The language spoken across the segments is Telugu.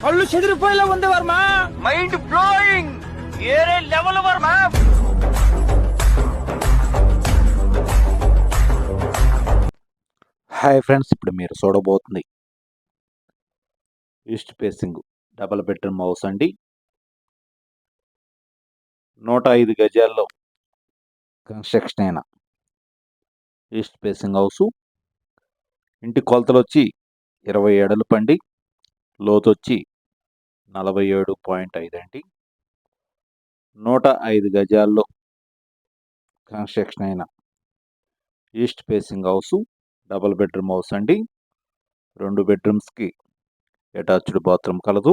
కళ్ళు చెదిరిపోయేలా ఉంది వర్మ. మైండ్ బ్లోయింగ్ ఏరే లెవెల్ వర్మ. హాయ్ ఫ్రెండ్స్ ఇప్పుడు మీరు చూడబోతుంది east facing double bedroom house అండి. నూట ఐదు గజాల్లో కన్స్ట్రక్షన్ అయిన ఈస్ట్ ఫేసింగ్ హౌసు ఇంటి కొలతలు వచ్చి ఇరవై ఏడలు పండి లోతు వచ్చి నలభై ఏడు పాయింట్ ఐదు అండి నూట ఐదు గజాల్లో కన్స్ట్రక్షన్ అయిన east facing house double bedroom house అండి. రెండు బెడ్రూమ్స్కి అటాచ్డ్ బాత్రూమ్ కలదు.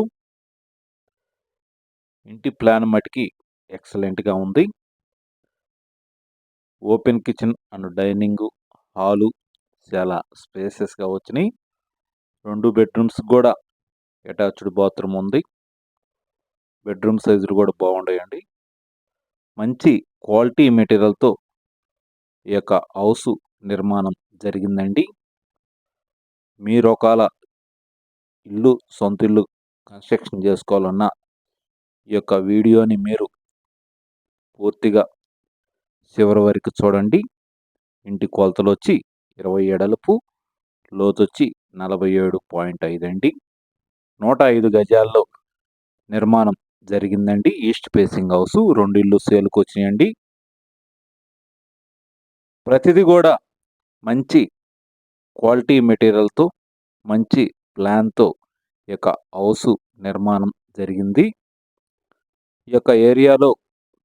ఇంటి ప్లాన్ మటుకి ఎక్సలెంట్గా ఉంది. Open kitchen and dining hall చాలా స్పేసెస్గా వచ్చినాయి. రెండు బెడ్రూమ్స్ కూడా అటాచ్డ్ బాత్రూమ్ ఉంది. బెడ్రూమ్ సైజులు కూడా బాగున్నాయండి మంచి క్వాలిటీ మెటీరియల్తో ఈ యొక్క హౌస్ నిర్మాణం జరిగిందండి. మీరు ఒకవేళ ఇల్లు సొంత ఇల్లు కన్స్ట్రక్షన్ చేసుకోవాలన్నా ఈ యొక్క వీడియోని మీరు పూర్తిగా చివరి వరకు చూడండి. ఇంటి కొలతలు వచ్చి ఇరవై ఏడలుపు లోతు వచ్చి నలభై ఏడు పాయింట్ ఐదు అండి నూట ఐదు గజాల్లో నిర్మాణం జరిగిందండి. East facing house. రెండు ఇల్లు సేల్కి వచ్చినాయండి. ప్రతిదీ కూడా మంచి క్వాలిటీ మెటీరియల్తో మంచి ప్లాన్తో ఈ యొక్క హౌస్ నిర్మాణం జరిగింది. ఈ యొక్క ఏరియాలో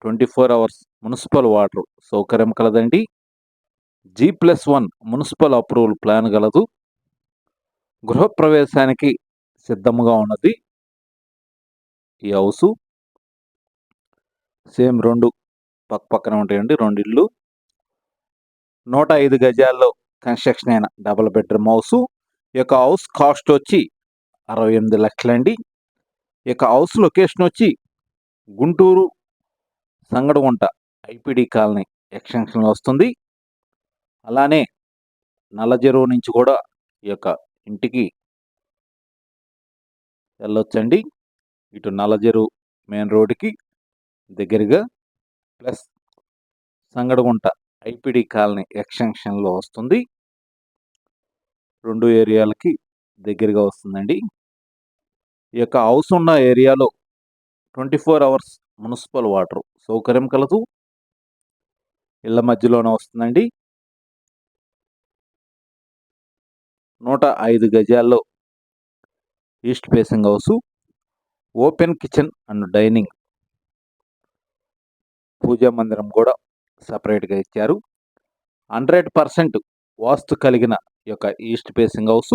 twenty four hours municipal water సౌకర్యం కలదండి. G plus one municipal approval plan గలదు. గృహప్రవేశానికి సిద్ధంగా ఉన్నది. ఈ హౌసు. సేమ్ రెండు పక్క పక్కన ఉంటాయండి రెండు ఇల్లు. నూట ఐదు గజాల్లో కన్స్ట్రక్షన్ అయిన డబుల్ బెడ్రూమ్ హౌస్. ఈ యొక్క హౌస్ కాస్ట్ వచ్చి అరవై ఎనిమిది లక్షలండి. ఈ యొక్క హౌస్ లొకేషన్ వచ్చి గుంటూరు సంగడగుంట ఐపీడీ కాలనీ ఎక్స్టెన్షన్లో వస్తుంది. అలానే నల్లజెరువు నుంచి కూడా ఈ యొక్క ఇంటికి వెళ్ళొచ్చండి. ఇటు నల్లజెరువు మెయిన్ రోడ్డుకి దగ్గరగా ప్లస్ సంగడగుంట ఐపిడి కాలనీ ఎక్స్టెన్షన్లో వస్తుంది. రెండు ఏరియాలకి దగ్గరగా వస్తుందండి. ఈ యొక్క హౌస్ ఉన్న ఏరియాలో twenty four hours municipal water సౌకర్యం కలదు. ఇళ్ళ మధ్యలోనే వస్తుందండి. నూట ఐదు గజాల్లో east facing house open kitchen and dining. పూజా మందిరం కూడా సపరేట్గా ఇచ్చారు. హండ్రెడ్ పర్సెంట్ వాస్తు కలిగిన యొక్క ఈస్ట్ ఫేసింగ్ హౌస్.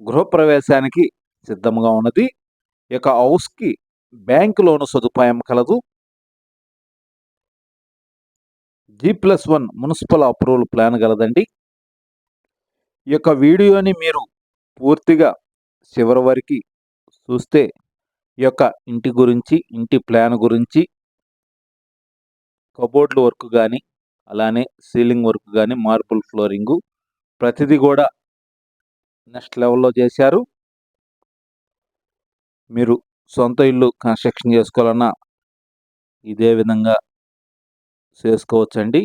గృహప్రవేశానికి సిద్ధంగా ఉన్నది. ఈ యొక్క హౌస్కి బ్యాంక్ లోను సదుపాయం కలదు. G plus one municipal approval plan కలదండి ఈ యొక్క వీడియోని మీరు పూర్తిగా చివరి వరకు చూస్తే ఈ యొక్క ఇంటి గురించి ఇంటి ప్లాన్ గురించి కబోర్డ్ల వర్క్ కానీ అలానే సీలింగ్ వర్క్ కానీ మార్బుల్ ఫ్లోరింగు ప్రతిదీ కూడా నెక్స్ట్ లెవెల్లో చేశారు. మీరు సొంత ఇల్లు కన్స్ట్రక్షన్ చేసుకోవాలన్నా ఇదే విధంగా చేసుకోవచ్చండి.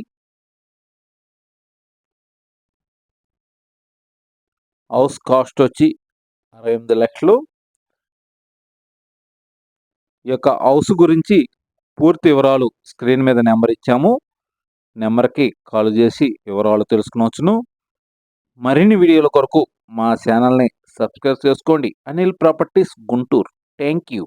హౌస్ కాస్ట్ వచ్చి అరవై ఎనిమిది లక్షలు ఈ యొక్క హౌస్ గురించి పూర్తి వివరాలు స్క్రీన్ మీద నెంబర్ ఇచ్చాము. నెంబర్కి కాల్ చేసి వివరాలు తెలుసుకునవచ్చును. మరిన్ని వీడియోల కొరకు మా ఛానల్ని సబ్స్క్రైబ్ చేసుకోండి. Anil properties Guntur. Thank you